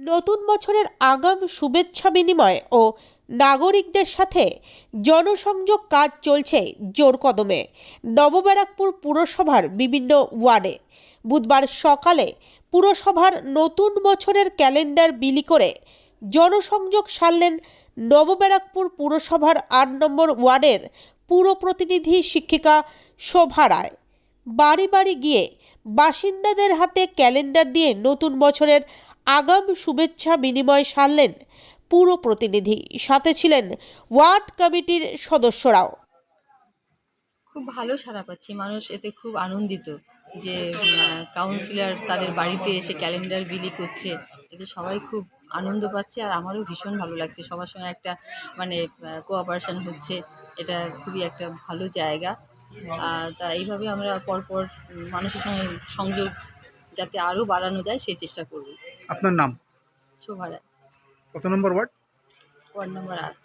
নতুন বছরের আগাম শুভেচ্ছা বিনিময় ও নাগরিকদের সাথে জনসংযোগ কাজ চলছে জোর কদমে। নবব্যারাকপুর পুরসভার বিভিন্ন ওয়ার্ডে বুধবার সকালে পুরসভার নতুন বছরের ক্যালেন্ডার বিলি করে জনসংযোগ সারলেন নবব্যারাকপুর পুরসভার আট নম্বর ওয়ার্ডের পুর প্রতিনিধি শিক্ষিকা শোভা রায়। বাড়ি বাড়ি গিয়ে বাসিন্দাদের হাতে ক্যালেন্ডার দিয়ে নতুন বছরের আগাম শুভেচ্ছা বিনিময় সারলেন পুর প্রতিনিধি। সাথে ছিলেন ওয়ার্ড কমিটির সদস্যরাও। খুব ভালো সাড়া পাচ্ছি। মানুষ এতে খুব আনন্দিত যে কাউন্সিলর তাদের বাড়িতে এসে ক্যালেন্ডার বিলি করছে। এতে সবাই খুব আনন্দ পাচ্ছে আর আমারও ভীষণ ভালো লাগছে। সবার সঙ্গে একটা মানে কোঅপারেশন হচ্ছে। এটা খুবই একটা ভালো জায়গা। তা এইভাবে আমরা পরপর মানুষের সঙ্গে সংযোগ যাতে আরও বাড়ানো যায়, সেই চেষ্টা করব। আপনার নাম? শোভারা কত নম্বর ওয়ার্ড? ওয়ার্ড নম্বর আট।